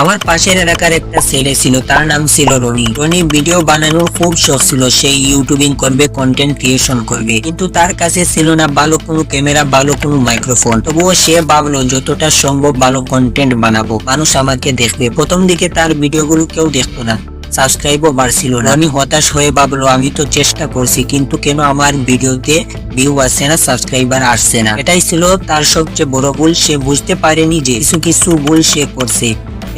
আমার পাশের এলাকার একটা ছেলে ছিল, তার নাম ছিল রনি। রনি ভিডিও বানানোর খুব শখ ছিল, সে ইউটিউবিং করবে কন্টেন্ট ক্রিয়েশন করবে। কিন্তু তার কাছে ছিল না ভালো কোনো ক্যামেরা ভালো কোনো মাইক্রোফোন তবুও সে ভাবলো, যতটা সম্ভব ভালো কন্টেন্ট বানাবো, মানুষ আমাকে দেখবে। প্রথম দিকে তার ভিডিওগুলো কেউ দেখতো না সাবস্ক্রাইবও বাড়ছিল না। আমি হতাশ হয়ে ভাবলো, আমি তো চেষ্টা করছি, কিন্তু কেন আমার ভিডিওতে ভিউ আসছে না সাবস্ক্রাইবার আসছে না? এটাই ছিল তার সবচেয়ে বড় ভুল, সে বুঝতে পারেনি যে কিছু কিছু ভুল সে করছে।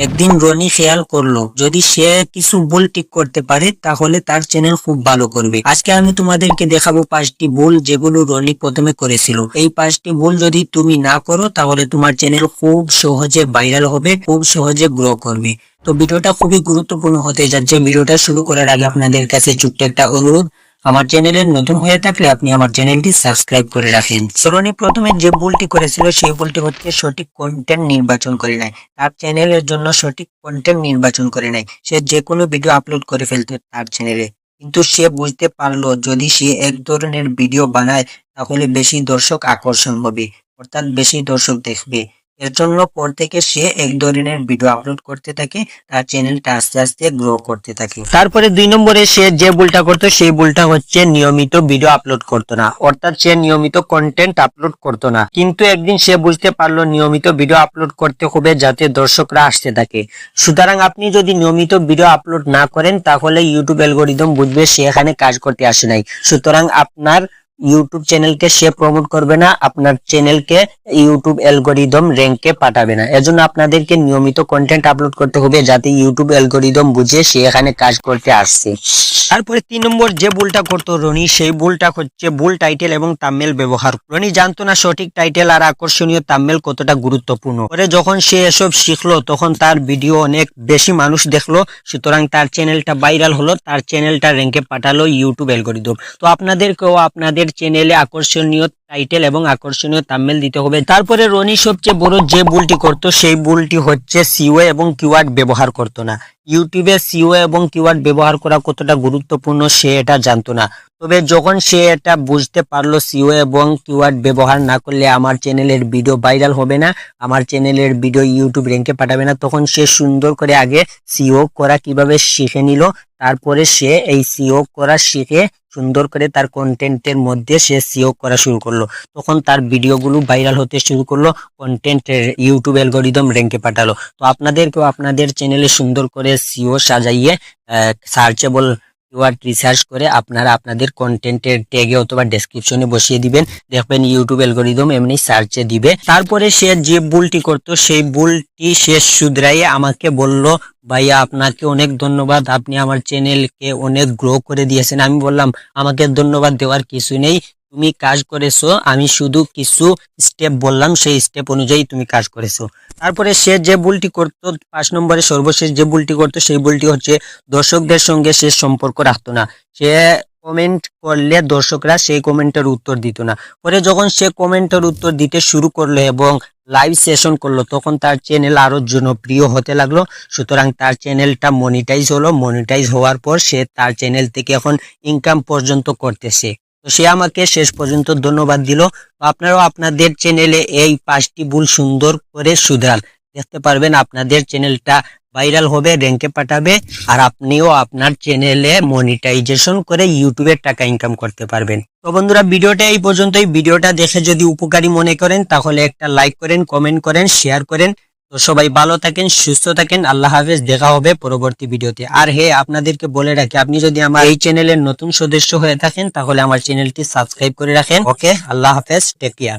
একদিন রনি খেয়াল করল, যদি সে কিছু ভুল ঠিক করতে পারে, তাহলে তার চ্যানেল খুব ভালো করবে। আজকে আমি তোমাদেরকে দেখাবো পাঁচটি ভুল যেগুলো রনি প্রথমে করেছিল। এই পাঁচটি ভুল যদি তুমি না করো, তাহলে তোমার চ্যানেল খুব সহজে ভাইরাল হবে, খুব সহজে গ্রো করবে। তো ভিডিওটা খুবই গুরুত্বপূর্ণ হতে যাচ্ছে। ভিডিওটা শুরু করার আগে আপনাদের কাছে ছোট্ট একটা অনুরোধ আমার চ্যানেলের নতুন হয়ে থাকলে আপনি আমার চ্যানেলটি সাবস্ক্রাইব করে রাখেন। সরণি প্রথমে যে ভুলটি করেছিল, সেই ভুলটি হচ্ছে সঠিক কন্টেন্ট নির্বাচন করে নাই তার চ্যানেলের জন্য সঠিক কন্টেন্ট নির্বাচন করে নাই সে যে কোনো ভিডিও আপলোড করে ফেলতো তার চ্যানেলে কিন্তু সে বুঝতে পারল, যদি সে এক ধরনের ভিডিও বানায়, তাহলে বেশি দর্শক আকর্ষণ হবে, অর্থাৎ বেশি দর্শক দেখবে। এর জন্য পর থেকে সে এক ধরনের ভিডিও আপলোড করতে থাকে, তার চ্যানেলটা আস্তে আস্তে গ্রো করতে থাকে। তারপরে দুই নম্বরে সে যে ভুলটা করতো, সেই ভুলটা হচ্ছে নিয়মিত ভিডিও আপলোড করতো না। অর্থাৎ সে নিয়মিত কন্টেন্ট আপলোড করতো না। কিন্তু একদিন সে বুঝতে পারল, নিয়মিত ভিডিও আপলোড করতে হবে যাতে দর্শকরা আসতে থাকে। সুতরাং আপনি যদি নিয়মিত ভিডিও আপলোড না করেন, তাহলে ইউটিউব অ্যালগোরিদম বুঝবে সে এখানে কাজ করতে আসে নাই। সুতরাং আপনার ইউটিউব চ্যানেলকে সে প্রমোট করবে না, আপনার চ্যানেলকে ইউটিউব অ্যালগোরিদম র্যাঙ্কে পাঠাবে না। এজন্য আপনাদেরকে নিয়মিত কন্টেন্ট আপলোড করতে হবে যাতে ইউটিউব অ্যালগোরিদম বুঝে সে এখানে কাজ করতে আসছে। তারপরে তিন নম্বর যে ভুলটা করতো রনি, সেই ভুলটা হচ্ছে ভুল টাইটেল এবং তাম্মেল ব্যবহার। রনি জানতো না সঠিক টাইটেল আর আকর্ষণীয় তাম্মেল কতটা গুরুত্বপূর্ণ। পরে যখন সে এসব শিখলো, তখন তার ভিডিও অনেক বেশি মানুষ দেখল, সুতরাং তার চ্যানেলটা ভাইরাল হলো, তার চ্যানেলটা র্যাঙ্কে পাঠালো ইউটিউব অ্যালগোরিদম তো আপনাদেরকেও আপনাদের চ্যানেলে আকর্ষণীয় টাইটেল এবং আকর্ষণীয় তাম্মেল দিতে হবে। তারপরে রনি সবচেয়ে বড় যে ভুলটি করত, সেই ভুলটি হচ্ছে সিওএ এবং কিওয়ার্ড ব্যবহার করতো না। ইউটিউবে সিওএ এবং কিওয়ার্ড ব্যবহার করা কতটা গুরুত্বপূর্ণ সে এটা জানতো না। তবে যখন সে এটা বুঝতে পারল সিও এবং কিওয়ার্ড ব্যবহার না করলে আমার চ্যানেলের ভিডিও ভাইরাল হবে না, আমার চ্যানেলের ভিডিও ইউটিউব র্যাঙ্কে পাঠাবে না, তখন সে সুন্দর করে আগে সিও করা কীভাবে শিখে নিল, তারপরে সে এই সিও করা শিখে সুন্দর করে তার কন্টেন্টের মধ্যে সে সিও করা শুরু করল। তখন তার ভিডিওগুলো ভাইরাল হতে শুরু করল, কন্টেন্টের ইউটিউব অ্যালগোরিদম র্যাঙ্কে পাঠালো। তো আপনাদেরকেও আপনাদের চ্যানেলে সুন্দর করে সিও সাজাইয়ে সার্চেবল কিওয়ার্ড রিসার্চ করে আপনারা আপনাদের কন্টেন্টের ট্যাগে অথবা ডেসক্রিপশনে বসিয়ে দিবেন। দেখবেন ইউটিউব অ্যালগোরিদম এমনি সার্চে দিবে। তারপরে সে যে ভুলটি করতো, সেই ভুলটি সে শুধরাইয়ে আমাকে বলল, ভাইয়া, আপনাকে অনেক ধন্যবাদ। আপনি আমার চ্যানেলকে অনেক গ্রো করে দিয়েছেন। আমি বললাম, আমাকে ধন্যবাদ দেওয়ার কিছু নেই। তুমি কাজ করেছ, আমি শুধু কিছু স্টেপ বললাম, সেই স্টেপ অনুযায়ী তুমি কাজ করেছ। তারপরে সে যে ভুলটি করতো, পাঁচ নম্বরে সর্বশেষ যে ভুলটি করতো, সেই ভুলটি হচ্ছে দর্শকদের সঙ্গে সে সম্পর্ক রাখতো না। সে কমেন্ট করলে দর্শকরা সেই কমেন্টের উত্তর দিত না। পরে যখন সে কমেন্টের উত্তর দিতে শুরু করল এবং লাইভ সেশন করল, তখন তার চ্যানেল আরও জনপ্রিয় হতে লাগল। সুতরাং তার চ্যানেলটা মনিটাইজ হলো। মনিটাইজ হওয়ার পর সে তার চ্যানেল থেকে এখন ইনকাম পর্যন্ত করতেছে। তো সে আমাকে শেষ পর্যন্ত ধন্যবাদ দিল। তো আপনারাও আপনাদের চ্যানেলে এই পাঁচটি ভুল সুন্দর করে সুধরাল দেখতে পারবেন আপনাদের চ্যানেলটা ভাইরাল হবে র্যাঙ্কে পাঠাবে, আর আপনিও আপনার চ্যানেলে মনিটাইজেশন করে ইউটিউবের টাকা ইনকাম করতে পারবেন। তো বন্ধুরা, ভিডিওটা এই পর্যন্তই। ভিডিওটা দেখে যদি উপকারী মনে করেন, তাহলে একটা লাইক করেন কমেন্ট করেন শেয়ার করেন। তো সবাই ভালো থাকেন সুস্থ থাকেন। আল্লাহ হাফেজ। দেখা হবে পরবর্তী ভিডিওতে। আর হে আপনাদেরকে বলে রাখি আপনি যদি আমার এই চ্যানেলের নতুন সদস্য হয়ে থাকেন তাহলে আমার চ্যানেলটি সাবস্ক্রাইব করে রাখেন। ওকে আল্লাহ হাফেজ। Take care